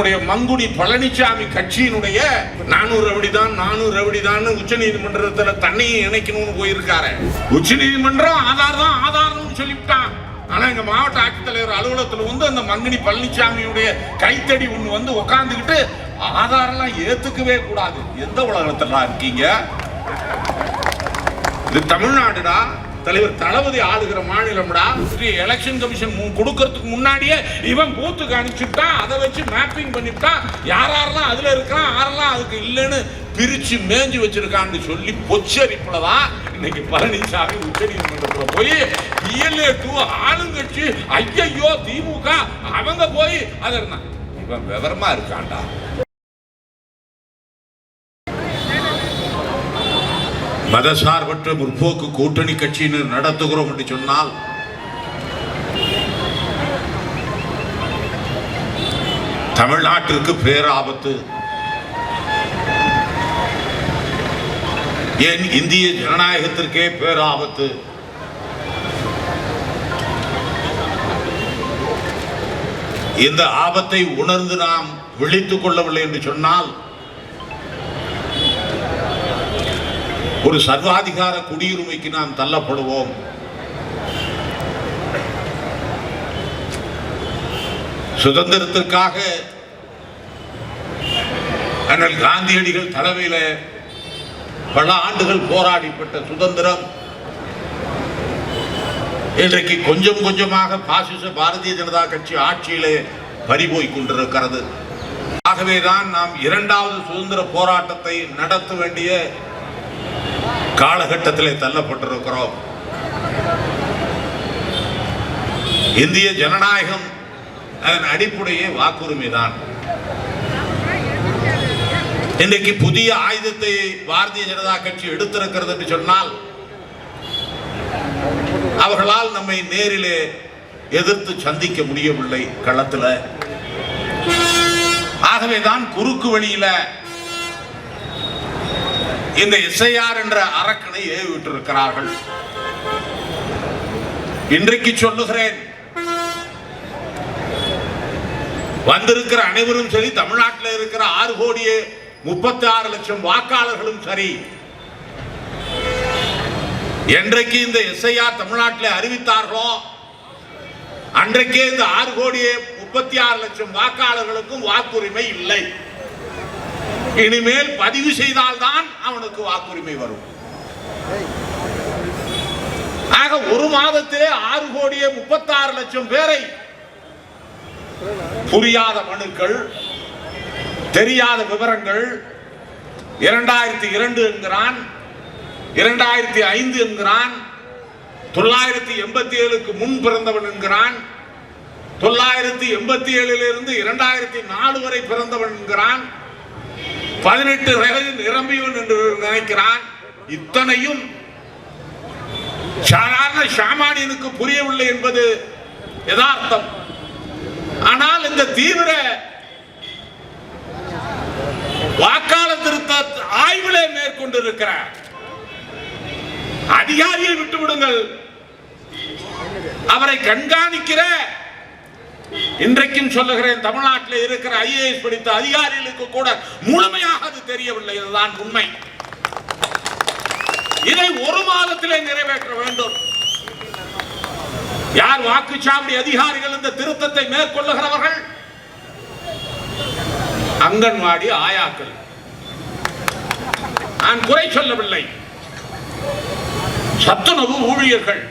நம்முடைய மங்குடி பழனிசாமி கட்சியினுடைய நானூறு ரவடிதான் நானூறு ரவடிதான் உச்ச நீதிமன்றத்துல தண்ணியை இணைக்கணும்னு போயிருக்காரு. உச்ச நீதிமன்றம் ஆதார் தான் ஆதாரம்னு சொல்லிவிட்டான். ஆனா எங்க மாவட்ட ஆட்சித்தலைவர் அலுவலகத்துல வந்து அந்த மங்குனி பழனிசாமியுடைய கைத்தடி ஒண்ணு வந்து உக்காந்துக்கிட்டு ஆதாரெல்லாம் ஏத்துக்கவே கூடாது. எந்த உலகத்துல இருக்கீங்க? இது தமிழ்நாடுடா. தலைவர் தளபதி ஆளுகிற மாநிலம்டா. எலெக்ஷன் கமிஷன் கொடுக்கறதுக்கு முன்னாடியே இவன் பூத்துக்கு அனுப்பிச்சுட்டா அதை வச்சு மேப்பிங் பண்ணிவிட்டான் யார் யாரெல்லாம் அதில் இருக்கிறான் யாரெல்லாம் அதுக்கு இல்லைன்னு பிரிச்சு மேஞ்சு வச்சிருக்கான்னு சொல்லி பொச்சரிப்புல தான் இன்னைக்கு பழனிசாமி உச்சநீதிமன்றத்துல போய் பிஎல்ஏ டூ ஆளுங்கட்சி ஐயையோ திமுக அவங்க போய் அதை இருந்தான். இவன் விவரமா இருக்கான்டா. மதசார்பற்ற முற்போக்கு கூட்டணி கட்சியினர் நடத்துகிறோம் என்று சொன்னால் தமிழ்நாட்டிற்கு பேராபத்து. ஏன் இந்திய ஜனநாயகத்திற்கே பேராபத்து? இந்த ஆபத்தை உணர்ந்து நாம் விழித்துக் கொள்ளவில்லை என்று சொன்னால் ஒரு சர்வாதிகார குடியுரிமைக்கு நாம் தள்ளப்படுவோம். சுதந்திரத்திற்காக அண்ணல் காந்தியடிகள் தலைமையில பல ஆண்டுகள் போராடிப்பட்ட சுதந்திரம். இன்றைக்கு கொஞ்சம் கொஞ்சமாக பாசிச பாரதிய ஜனதா கட்சி ஆட்சியிலே பறிபோய் கொண்டிருக்கிறது. ஆகவேதான் நாம் இரண்டாவது சுதந்திர போராட்டத்தை நடத்த வேண்டிய காலகட்டத்திலே தள்ளப்பட்டிருக்கிறோம். இந்திய ஜனநாயகம் அதன் அடிப்படையே வாக்குரிமை தான். இன்றைக்கு புதிய ஆயுதத்தை பாரதிய ஜனதா கட்சி எடுத்திருக்கிறது என்று சொன்னால் அவர்களால் நம்மை நேரிலே எதிர்த்து சந்திக்க முடியவில்லை களத்துல. ஆகவேதான் குறுக்கு வழியில இந்த இசையார் என்ற அரக்கனை ஏவி விட்டிருக்கிறார்கள் இன்றைக்கு சொல்லுகிறேன். வந்திருக்கிற அனைவரும் சரி தமிழ்நாட்டில் இருக்கிற ஆறு கோடியே முப்பத்தி ஆறு லட்சம் வாக்காளர்களும் சரி. என்றைக்கு இந்த எஸ்ஐஆர் தமிழ்நாட்டில் அறிவித்தார்களோ அன்றைக்கே இந்த ஆறு கோடியே முப்பத்தி ஆறு லட்சம் வாக்காளர்களுக்கும் வாக்குரிமை இல்லை. இனிமேல் பதிவு செய்தால்தான் அவனுக்கு வாக்குரிமை வரும். ஆக ஒரு மாதத்திலே ஆறு கோடியே முப்பத்தாறு லட்சம் பேரை புரியாத மனுக்கள் தெரியாத விவரங்கள் இரண்டாயிரத்தி இரண்டு என்கிறான் இரண்டாயிரத்தி ஐந்து என்கிறான் தொள்ளாயிரத்தி எண்பத்தி ஏழுக்கு முன் பிறந்தவன் என்கிறான் தொள்ளாயிரத்தி எண்பத்தி ஏழிலிருந்து இரண்டாயிரத்தி நாலு வரை பிறந்தவன் என்கிறான் பதினெட்டு வயது நிரம்பியும் என்று நினைக்கிறான். இத்தனையும் சாதாரண சாமானியனுக்கு புரியவில்லை என்பது யதார்த்தம். ஆனால் இந்த தீவிர வாக்காளர் திருத்த ஆய்விலே மேற்கொண்டிருக்கிறார். அதிகாரியை விட்டுவிடுங்கள். அவரை கண்காணிக்கிற இன்றைக்கும் சொல்லுகிறேன் தமிழ்நாட்டில் இருக்கிற ஐஏஎஸ் படித்த அதிகாரிகளுக்கு கூட முழுமையாக அது தெரியவில்லை இதுதான் உண்மை. இதை ஒரு மாதத்திலே நிறைவேற்ற வேண்டும். யார் வாக்குச்சாவடி அதிகாரிகள் இந்த திருத்தத்தை மேற்கொள்ளுகிறவர்கள்? அங்கன்வாடி ஆயாக்கள். நான் குறை சொல்லவில்லை. சத்துணவு ஊழியர்கள்.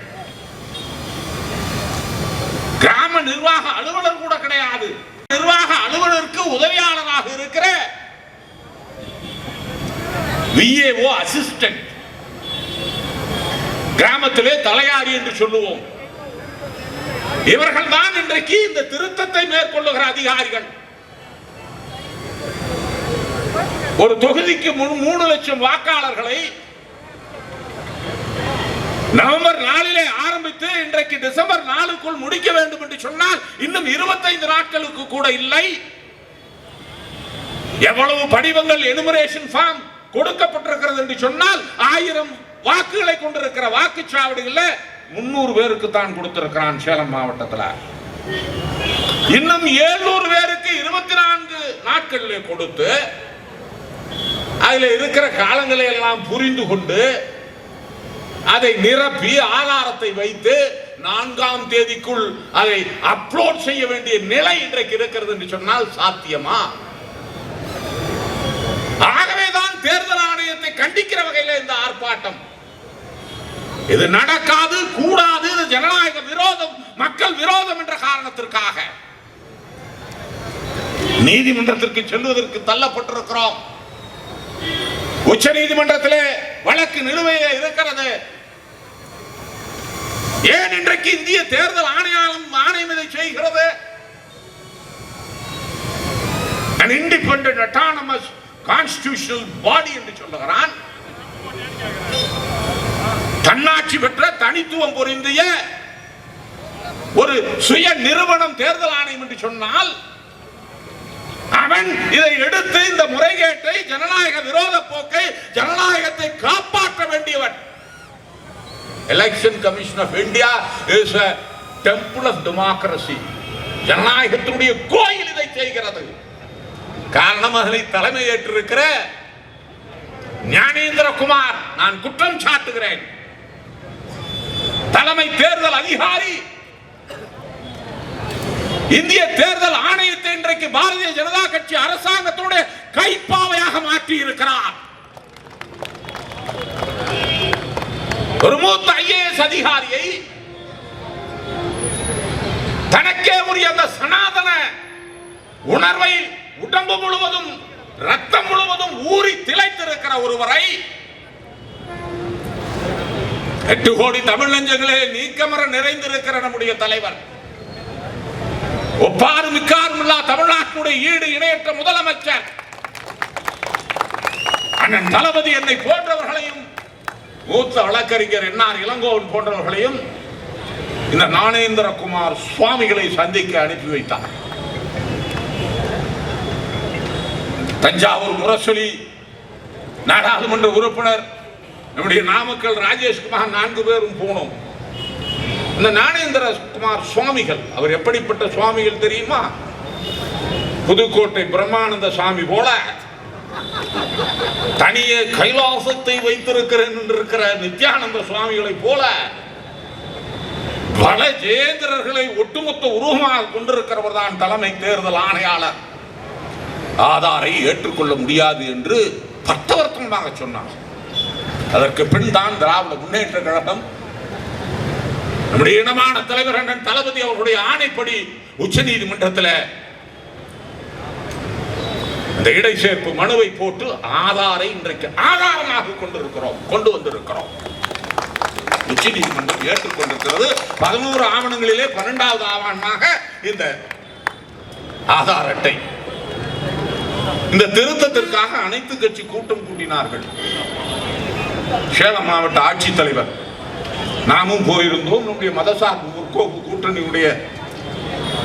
கிராம நிர்வாக அலுவலர் கூட கிடையாது. நிர்வாக அலுவலருக்கு உதவியாளராக இருக்கிற விஏஓ அசிஸ்டன்ட் கிராமத்திலே தலையாரி என்று சொல்லுவோம். இவர்கள் தான் இன்றைக்கு இந்த திருத்தத்தை மேற்கொள்ளுகிற அதிகாரிகள். ஒரு தொகுதிக்கு மூணு லட்சம் வாக்காளர்களை நவம்பர் நாளிலே ஆரம்பித்து இன்றைக்கு டிசம்பர் நாலுக்குள் முடிக்க வேண்டும் என்று சொன்னால் இன்னும் இருபத்தைந்து நாட்களுக்கு கூட இல்லை. எவ்வளவு படிவங்கள் எனுமரேஷன் ஃபார்ம் கொடுக்கப்பட்டிருக்கிறது என்று சொன்னால் ஆயிரம் வாக்குகளை கொண்டிருக்கிற வாக்குச்சாவடிகள்ல முன்னூறு பேருக்கு தான் கொடுத்திருக்கிறான் சேலம் மாவட்டத்தில். இன்னும் 700 பேருக்கு இருபத்தி நான்கு நாட்களில் கொடுத்து அதில் இருக்கிற காலங்களை எல்லாம் புரிந்து கொண்டு அதை நிரப்பி ஆதாரத்தை வைத்து நான்காம் தேதிக்குள் அதை அப்லோட் செய்ய வேண்டிய நிலை இன்றைக்கு இருக்கிறது என்று சொன்னால் சாத்தியமா? ஆகவேதான் தேர்தல் ஆணையத்தை கண்டிக்கிற வகையில் இந்த ஆர்ப்பாட்டம். இது நடக்காது கூடாது இது ஜனநாயக விரோதம் மக்கள் விரோதம் என்ற காரணத்திற்காக. நீதிமன்றத்திற்கு செல்வதற்கு தள்ளப்பட்டிருக்கிறோம். உச்ச நீதிமன்றத்திலே வழக்கு நிலுவையில் இருக்கிறது. ஏன் இன்றைக்கு இந்திய தேர்தல் ஆணையம் ஆணையம் இதை செய்கிறது? An independent autonomous constitutional body என்று சொல்லுகிறான். தன்னாட்சி பெற்ற தனித்துவம் பொருந்திய ஒரு சுய நிறுவனம் தேர்தல் ஆணையம் என்று சொன்னால் அவன் இதை எடுத்து இந்த முறைகேட்டை ஜனநாயக விரோத போக்கை ஜனநாயகத்தை காப்பாற்ற வேண்டியவன். Election commission of India is a temple of democracy ஜனநாயகத்தினுடைய கோயில் இதை செய்கிறது. காரணம் அதனை தலைமை ஏற்றிருக்கிற ஞானேந்திரகுமார் நான் குற்றம் சாட்டுகிறேன். தலைமை தேர்தல் அதிகாரி. இந்திய தேர்தல் ஆணையத்தை இன்றைக்கு பாரதிய ஜனதா கட்சி அரசாங்கத்தோட கைப்பாவையாக மாற்றி இருக்கிறார் ஒரு மூத்த ஐஏஎஸ் அதிகாரியை தனக்கே உரிய அந்த சனாதன உணர்வை உடம்பு முழுவதும் ரத்தம் முழுவதும் ஊறி திளைத்திருக்கிற ஒருவரை எட்டு கோடி தமிழ் நெஞ்சங்களே நீக்கமர நிறைந்திருக்கிற நம்முடைய தலைவர். ஒப்பாறு மிக்காரும் இல்லா தமிழ்நாட்டினுடைய ஈடு இணையற்ற முதலமைச்சர். அண்ணன் தளபதி என்னை போன்றவர்களையும் மூத்த வழக்கறிஞர் என்ஆர் இளங்கோவன் போன்றவர்களையும் இந்த ஞானேந்திரகுமார் சுவாமிகளை சந்திக்க அனுப்பி வைத்தார். தஞ்சாவூர் முரசொலி நாடாளுமன்ற உறுப்பினர் நம்முடைய நாமக்கல் ராஜேஷ்குமார் நான்கு பேரும் போனோம். இந்த ஞானேந்திர குமார் சுவாமிகள் அவர் எப்படிப்பட்ட சுவாமிகள் தெரியுமா? புதுக்கோட்டை பிரம்மானந்த சுவாமி போல. தனியே கைலாசத்தை வைத்திருக்கிறேன் என்று இருக்கிற நித்யானந்த சுவாமிகளை போல பல ஜெயேந்திரர்களை ஒட்டுமொத்த உருவமாக கொண்டிருக்கிறவர் தான் தலைமை தேர்தல் ஆணையாளர். ஆதாரை ஏற்றுக்கொள்ள முடியாது என்று பட்டவர்த்தனமாக சொன்னார். அதற்கு பின் தான் திராவிட முன்னேற்ற கழகம் நம்முடைய இனமான தலைவர் அண்ணன் தளபதி அவர்களுடைய ஆணைப்படி உச்ச நீதிமன்றத்தில் இந்த இடை சேர்ப்பு மனுவை போட்டு ஆதாரை இன்றைக்கு ஆதாரமாக கொண்டிருக்கிறோம் கொண்டு வந்திருக்கிறோம். உச்ச நீதிமன்றம் ஏற்றுக்கொண்டிருக்கிறது பதினோரு ஆவணங்களிலே பன்னெண்டாவது ஆவணமாக இந்த ஆதார் அட்டை. இந்த திருத்தத்திற்காக அனைத்து கட்சி கூட்டம் கூட்டினார்கள் சேலம் மாவட்ட ஆட்சித்தலைவர் நாமும் போயிருந்தோம். நம்முடைய மதசார்பு முற்போக்கு கூட்டணியுடைய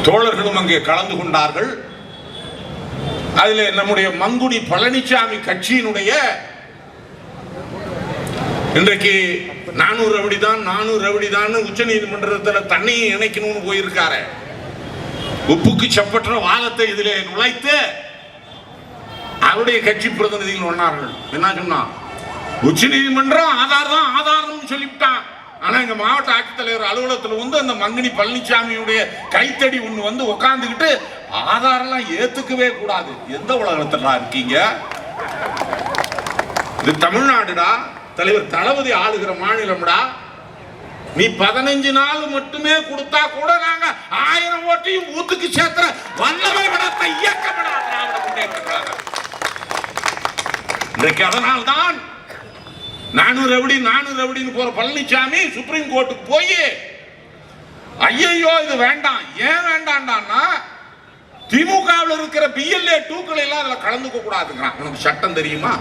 தோழர்களும் அங்கே கலந்து கொண்டார்கள். அதில் நம்முடைய மங்குடி பழனிசாமி கட்சியினுடைய இன்றைக்கு நானூறு அப்படிதான் நானூறு அப்படிதான் உச்ச நீதிமன்றத்தில் தண்ணியை இணைக்கணும்னு போயிருக்காரு. உப்புக்கு செப்பற்ற வாதத்தை இதில் நுழைத்து அவருடைய கட்சி பிரதிநிதிகள் ஒன்னார்கள். என்ன சொன்னா? உச்ச நீதிமன்றம் ஆதார் தான் ஆதாரம் சொல்லிவிட்டான். ஆனா எங்க மாவட்ட ஆட்சித்தலைவர் அலுவலகத்தில் வந்து அந்த மங்கினி பழனிசாமியுடைய கைத்தடி ஒண்ணு வந்து உட்காந்துக்கிட்டு ஆதாரெல்லாம் ஏத்துக்கவே கூடாது. எந்த உலகத்துல இருக்கீங்க? இது தமிழ்நாடுடா. தலைவர் தளபதி ஆளுகிற மாநிலம்டா. நீ பதினஞ்சு நாள் மட்டுமே கொடுத்தா கூட நாங்க ஆயிரம் ஓட்டையும் ஊத்துக்கு சேர்த்துற வல்லமை விட இயக்கப்படா இன்றைக்கு அதனால்தான் நானூறு ரவுடி நானூறு ரவுடின்னு போற பழனிசாமி சுப்ரீம் கோர்ட்டுக்கு போய் ஐயையோ இது வேண்டாம். ஏன் வேண்டாண்டான்னா திமுகவில் இருக்கிற பிஎல்ஏ டூக்கள் எல்லாம் அதில் கலந்துக்க கூடாதுங்கிறான். உனக்கு சட்டம் தெரியுமா?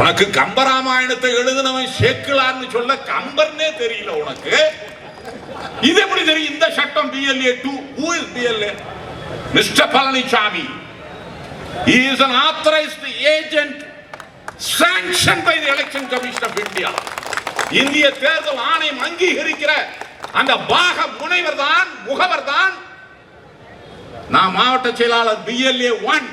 உனக்கு கம்பராமாயணத்தை எழுதினவன் சேக்கிலார்னு சொல்ல கம்பர்னே தெரியல உனக்கு. இது எப்படி தெரியும்? இந்த சட்டம் BLA two who is BLA mister Palaniswami he an an authorized sanction by the election commission of India இந்திய தேர்தல் ஆணையம் அங்கீகரிக்கிற அந்த பாக முனைவர் தான் முகவர் தான் நான் மாவட்ட செயலாளர் பிஎல்ஏ ஒன்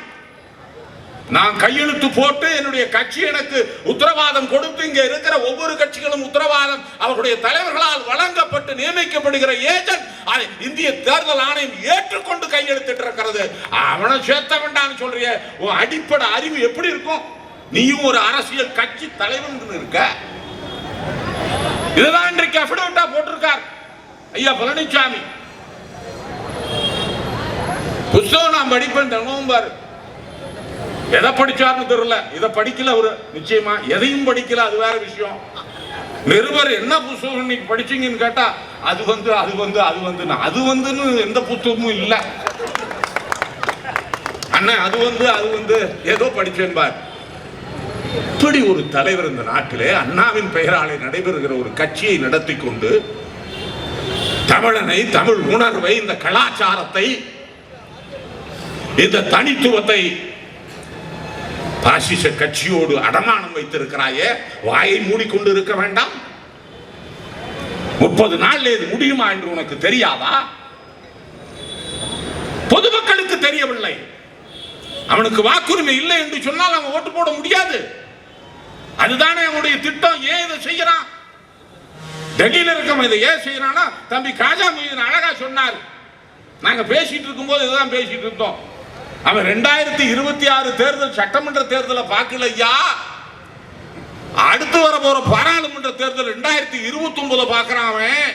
நான் கையெழுத்து போட்டு என்னுடைய கட்சி எனக்கு உத்தரவாதம் கொடுத்து இங்க இருக்கிற ஒவ்வொரு கட்சிகளும் உத்தரவாதம் அவர்களுடைய தலைவர்களால் வழங்கப்பட்டு நியமிக்கப்படுகிற ஏஜென்ட் அதை இந்திய தேர்தல் ஆணையம் ஏற்றுக்கொண்டு கையெழுத்திட்டு இருக்கிறது அவனை சேர்த்த வேண்டாம்னு சொல்றிய. அடிப்படை அறிவு எப்படி இருக்கும்? நீயும் ஒரு அரசியல் கட்சி தலைவன் இருக்க. இதுதான் இன்றைக்கு அபிடவிட்டா போட்டிருக்கார். ஐயா பழனிசாமி புஸ்தகம் நான் படிப்பேன் தினமும் பாரு. எதை படிச்சார்னு தெரியல. இதை படிக்கல அவரு. நிச்சயமா எதையும் படிக்கல அது வேற விஷயம். நிருபர் என்ன புஸ்தகம் இன்னைக்கு படிச்சீங்கன்னு கேட்டா அது வந்து அது வந்து அது வந்து அது வந்துன்னு எந்த புத்தகமும் இல்லை. அண்ணன் அது வந்து அது வந்து ஏதோ படிச்சேன் பாரு. இப்படி ஒரு தலைவர் இந்த நாட்டிலே அண்ணாவின் பெயராலே நடைபெறுகிற ஒரு கட்சியை நடத்தி கொண்டு தமிழனை தமிழ் உணர்வை இந்த கலாச்சாரத்தை இந்த தனித்துவத்தை பாசிச கட்சியோடு அடமானம் வைத்திருக்கிறாயே வாயை மூடிக்கொண்டு இருக்க வேண்டாம். முப்பது நாள் இது முடியுமா என்று உனக்கு தெரியாதா? பொதுமக்களுக்கு தெரியவில்லை. அவனுக்கு வாக்குரிமை இல்லை என்று சொன்னால் அவன் ஓட்டு போட முடியாது. அதுதானே அவனுடைய திட்டம். ஏன் இதை செய்யறான் டெல்லியில இருக்கோம் இதை ஏன் செய்யறான்னா தம்பி காஜா மீது அழகா சொன்னார். நாங்க பேசிட்டு இருக்கும்போது இதுதான் பேசிட்டு இருந்தோம். அவன் ரெண்டாயிரத்தி இருபத்தி ஆறு தேர்தல் சட்டமன்ற தேர்தலை பார்க்கல ஐயா. அடுத்து வர போற பாராளுமன்ற தேர்தல் ரெண்டாயிரத்தி இருபத்தி ஒன்பதுல பாக்குறான் அவன்.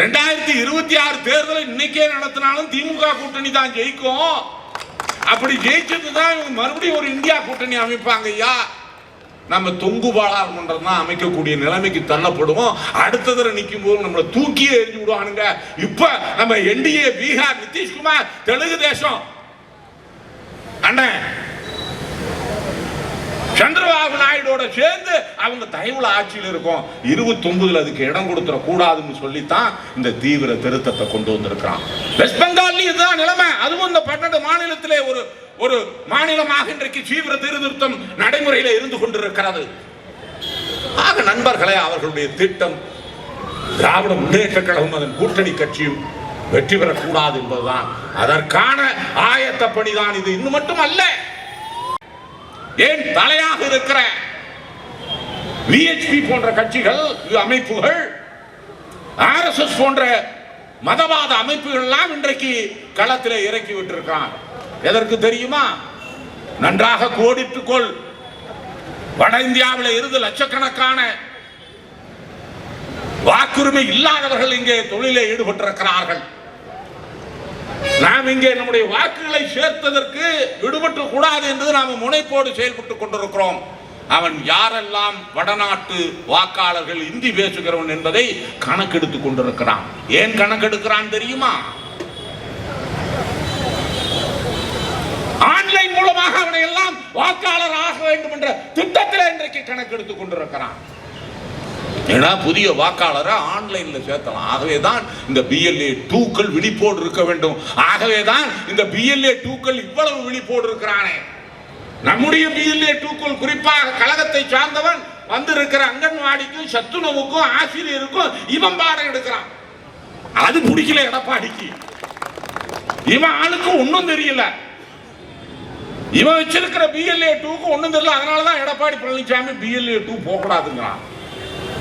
ரெண்டாயிரத்தி இருபத்தி ஆறு தேர்தலை இன்னைக்கே நடத்தினாலும் திமுக கூட்டணி தான் ஜெயிக்கும். அப்படி ஜெயிச்சது தான் இவங்க மறுபடியும் ஒரு இந்தியா கூட்டணி அமைப்பாங்க ஐயா. நம்ம தொங்கு பாராளுமன்றம் தான் அமைக்கக்கூடிய நிலைமைக்கு தள்ளப்படுவோம். அடுத்த தடவை நிற்கும் போது நம்மளை தூக்கியே எரிஞ்சு விடுவானுங்க. இப்ப நம்ம என்டிஏ பீகார் நிதிஷ்குமார் தெலுங்கு தேசம். அண்ணன் சந்திரபாபு நாயுடோட சேர்ந்து அவங்க தயவுல ஆட்சியில் இருக்கும். இருபத்தி ஒன்பதுல அதுக்கு இடம் கொடுத்துட கூடாதுன்னு சொல்லித்தான் இந்த தீவிர திருத்தத்தை கொண்டு வந்திருக்கிறான். வெஸ்ட் பெங்கால்லயும் இதுதான் நிலைமை. அதுவும் இந்த பன்னெண்டு மாநிலத்திலே ஒரு ஒரு மாநிலமாக இன்றைக்கு தீவிர திருத்தம் நடைமுறையில் இருந்து கொண்டிருக்கிறது. ஆக நண்பர்களே அவர்களுடைய திட்டம் திராவிட முன்னேற்ற கழகம் அதன் கூட்டணி கட்சியும் வெற்றி பெறக்கூடாது என்பதுதான். அதற்கான ஆயத்த பணிதான் இது. இன்னும் மட்டும் அல்ல ஏன் தலையாக இருக்கிற விஹெச்பி போன்ற கட்சிகள் அமைப்புகள் ஆர்எஸ்எஸ் போன்ற மதவாத அமைப்புகள் எல்லாம் இன்றைக்கு களத்தில் இறக்கி விட்டிருக்கிறான் எதற்கு தெரியுமா? நன்றாக கோடிட்டுக் கொள் வட இந்தியாவில் இருந்து லட்சக்கணக்கான வாக்குரிமை இல்லாதவர்கள் இங்கே தொழிலே ஈடுபட்டிருக்கிறார்கள். நாம் இங்கே நம்முடைய வாக்குகளை சேர்த்ததற்கு விடுபட்டு கூடாது என்று நாம் முனைப்போடு செயல்பட்டுக் கொண்டிருக்கிறோம். அவன் யாரெல்லாம் வடநாட்டு வாக்காளர்கள் இந்தி பேசுகிறவன் என்பதை கணக்கெடுத்துக் கொண்டிருக்கிறான். ஏன் கணக்கெடுக்கிறான் தெரியுமா? ஆன்லைன் மூலமாக அவனை எல்லாம் வாக்காளர் ஆக வேண்டும் என்ற திட்டத்தில் இன்றைக்கு கணக்கெடுத்துக் கொண்டிருக்கிறான். ஏன்னா புதிய வாக்காளரை ஆன்லைன்ல சேர்த்தலாம். ஆகவே தான் இந்த பிஎல்ஏ டூக்கள் விழிப்போடு இருக்க வேண்டும். ஆகவே தான் இந்த பிஎல்ஏ டூக்கள் இவ்வளவு விழிப்போடு இருக்கிறானே. நம்முடைய பிஎல்ஏ டூக்கள் குறிப்பாக கழகத்தை சார்ந்தவன் வந்திருக்கிற அங்கன்வாடிக்கும் சத்துணவுக்கும் ஆசிரியருக்கும் இவன் பாடம் எடுக்கிறான். அது பிடிக்கல எடப்பாடிக்கு. இவன் ஆளுக்கு ஒன்றும் தெரியல. இவன் வச்சிருக்கிற பிஎல்ஏ டூக்கு ஒன்றும் தெரியல. அதனால தான் எடப்பாடி பழனிசாமி பிஎல்ஏ டூ போகக்கூடாதுங்கிறான்.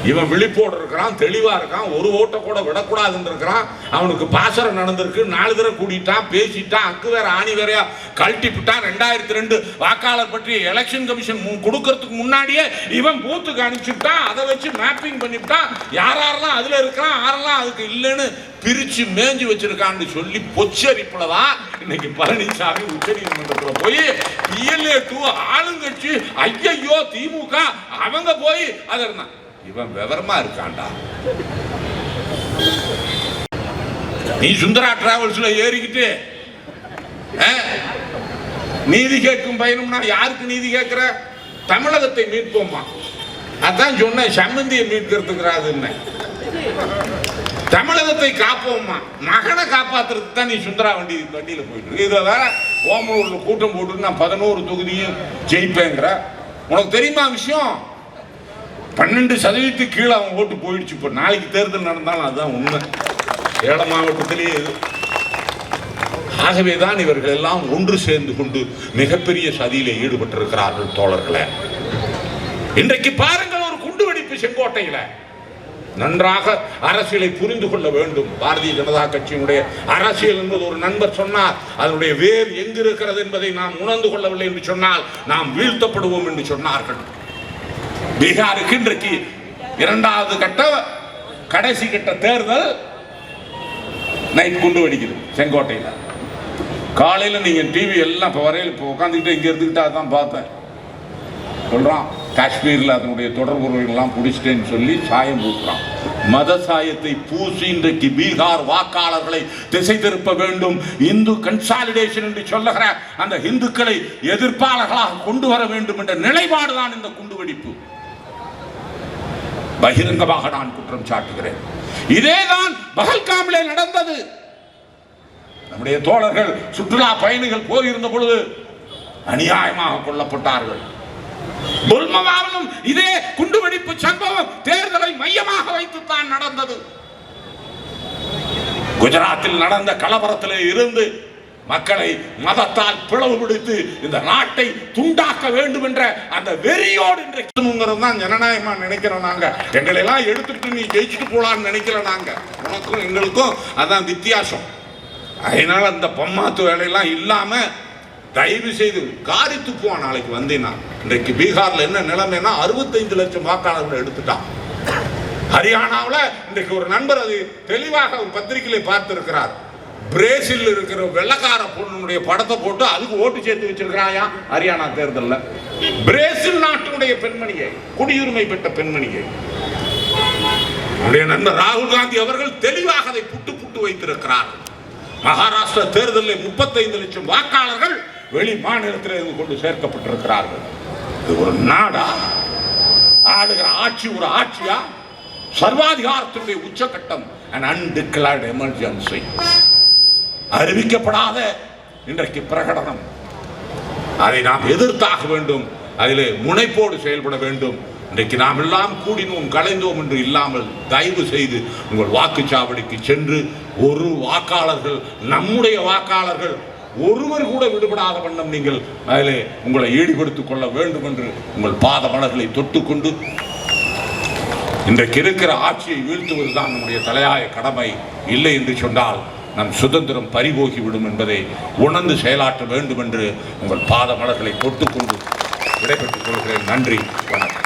இவன் விழிப்போடு இருக்கிறான் தெளிவா இருக்கான் ஒரு ஓட்டை கூட விடக்கூடாதுன்னு இருக்கிறான் அவனுக்கு பாசரம் நடந்திருக்கு நாலு தடவை கூட்டிட்டான் பேசிட்டான் அக்கு வேற ஆணி வேறையா கழட்டி விட்டான் ரெண்டாயிரத்தி ரெண்டு வாக்காளர் பற்றி எலெக்ஷன் கமிஷன் கொடுக்கறதுக்கு முன்னாடியே இவன் பூத்துக்கு அனுப்பிச்சுட்டான். அதை வச்சு மேப்பிங் பண்ணிவிட்டான் யார் யாரெல்லாம் அதுல இருக்கிறான் யாரெல்லாம் அதுக்கு இல்லைன்னு பிரிச்சு மேஞ்சு வச்சிருக்கான்னு சொல்லி பொச்சரிப்புல தான் இன்னைக்கு பழனிசாமி உச்சநீதிமன்றத்துல போய் பிஎல்ஏ டூ ஆளுங்கட்சி ஐயையோ திமுக அவங்க போய் அதை இருந்தான் இவன் விவரமா இருக்கான்டா. நீ சுந்தரா டிராவல்ஸ்ல ஏறிக்கிட்டு ஆ, நீதி கேட்கும் பயணம்னா யாருக்கு நீதி கேட்கிற? தமிழகத்தை மீட்போமா? அதான் சொன்னேன் சம்மந்தியை மீட்கிறதுக்குறாதுன்னு தமிழகத்தை காப்போம்மா மகனை காப்பாத்துறதுக்கு தான் நீ சுந்தரா வண்டி வண்டியில் போயிட்டு இருக்கு. இதை வேற ஓமலூர்ல கூட்டம் போட்டு நான் பதினோரு தொகுதியும் ஜெயிப்பேங்கிற. உனக்கு தெரியுமா விஷயம்? பன்னெண்டு சதவீதத்துக்கு கீழே அவன் ஓட்டு போயிடுச்சு. இப்போ நாளைக்கு தேர்தல் நடந்தாலும் அதுதான் உண்மை. சேலம் மாவட்டத்திலேயே இது. ஆகவேதான் இவர்கள் எல்லாம் ஒன்று சேர்ந்து கொண்டு மிகப்பெரிய சதியில் ஈடுபட்டிருக்கிறார்கள் தோழர்களே. இன்றைக்கு பாருங்கள் ஒரு குண்டுவெடிப்பு செங்கோட்டையில். நன்றாக அரசியலை புரிந்து கொள்ள வேண்டும். பாரதிய ஜனதா கட்சியினுடைய அரசியல் என்பது ஒரு நண்பர் சொன்னார். அதனுடைய வேர் எங்கிருக்கிறது என்பதை நாம் உணர்ந்து கொள்ளவில்லை என்று சொன்னால் நாம் வீழ்த்தப்படுவோம் என்று சொன்னார்கள். பீகாருக்கு இன்றைக்கு இரண்டாவது கட்ட கடைசி கட்ட தேர்தல் நைட் குண்டு வெடிக்குது செங்கோட்டையில். காலையில் நீங்கள் டிவி எல்லாம் இப்போ வரையில் இப்போ உட்காந்துக்கிட்டு இங்கே இருந்துக்கிட்டு அதான் பார்த்தேன் சொல்கிறான் காஷ்மீரில் அதனுடைய தொடர்புகள்லாம் பிடிச்சிட்டேன்னு சொல்லி சாயம் பூசுறான் மத சாயத்தை பூசி இன்றைக்கு பீகார் வாக்காளர்களை திசை திருப்ப வேண்டும். இந்து கன்சாலிடேஷன் என்று சொல்லுகிற அந்த இந்துக்களை எதிர்ப்பாளர்களாக கொண்டு வர வேண்டும் என்ற நிலைப்பாடுதான் இந்த குண்டுவெடிப்பு பகிரங்கமாக நான் குற்றம் சாட்டுகிறேன். இதேதான் பகல்காமிலே நடந்தது. நம்முடைய தோழர்கள் சுற்றுலா பயணிகள் போயிருந்த பொழுது அநியாயமாக கொல்லப்பட்டார்கள். புல்மவாவிலும் இதே குண்டுவெடிப்பு சம்பவம் தேர்தலை மையமாக வைத்துத்தான் நடந்தது. குஜராத்தில் நடந்த கலவரத்திலே இருந்து மக்களை மதத்தால் பிளவுபடுத்தி இந்த நாட்டை துண்டாக்க வேண்டும் என்ற அந்த வெறியோடு இன்றைக்கு தான் ஜனநாயகமா நினைக்கிறோம் நாங்க. எங்களை எல்லாம் எடுத்துட்டு நீ ஜெயிச்சுட்டு போலான்னு நினைக்கிற நாங்க. உனக்கும் எங்களுக்கும் அதான் வித்தியாசம். அதனால அந்த பம்மாத்து வேலையெல்லாம் இல்லாம தயவு செய்து காரி துப்புவான் நாளைக்கு வந்தீங்கன்னா இன்றைக்கு பீகார்ல என்ன நிலைமைனா அறுபத்தைந்து லட்சம் வாக்காளர்களை எடுத்துட்டான். ஹரியானாவில் இன்றைக்கு ஒரு நண்பர் அது தெளிவாக ஒரு பத்திரிகையில பார்த்திருக்கிறார். பிரேசில் இருக்கிற வெள்ளக்கார பொண்ணுடைய படத்தை போட்டு அதுக்கு ஓட்டு சேர்த்து வச்சிருக்கிறாயா? ஹரியானா தேர்தலில். பிரேசில் நாட்டினுடைய பெண்மணியை குடியுரிமை பெற்ற பெண்மணியை. நண்பர் ராகுல் காந்தி அவர்கள் தெளிவாக அதை புட்டு புட்டு வைத்திருக்கிறார். மகாராஷ்டிரா தேர்தலில் முப்பத்தைந்து லட்சம் வாக்காளர்கள் வெளி மாநிலத்தில் இருந்து கொண்டு சேர்க்கப்பட்டிருக்கிறார்கள். இது ஒரு நாடா? ஆளுகிற ஆட்சி ஒரு ஆட்சியா? சர்வாதிகாரத்தினுடைய உச்சகட்டம் அண்ட் அன்டிக்ளேர்ட் எமர்ஜென்சி அறிவிக்கப்படாத இன்றைக்கு பிரகடனம். அதை நாம் எதிர்த்தாக வேண்டும். அதிலே முனைப்போடு செயல்பட வேண்டும். இன்றைக்கு நாம் எல்லாம் கூடினோம் கலைந்தோம் என்று இல்லாமல் தயவு செய்து உங்கள் வாக்குச்சாவடிக்கு சென்று ஒரு வாக்காளர்கள் நம்முடைய வாக்காளர்கள் ஒருவர் கூட விடுபடாத வண்ணம் நீங்கள் அதிலே உங்களை ஈடுபடுத்திக் கொள்ள வேண்டும் என்று உங்கள் பாத மலர்களை தொட்டுக்கொண்டு இன்றைக்கு இருக்கிற ஆட்சியை வீழ்த்துவதுதான் நம்முடைய தலையாய கடமை. இல்லை என்று சொன்னால் நம் சுதந்திரம் பறிபோகிவிடும் என்பதை உணர்ந்து செயலாற்ற வேண்டும் என்று உங்கள் பாத மலர்களை தொட்டுக்கொண்டு விடைபெற்றுக் கொள்கிறேன். நன்றி வணக்கம்.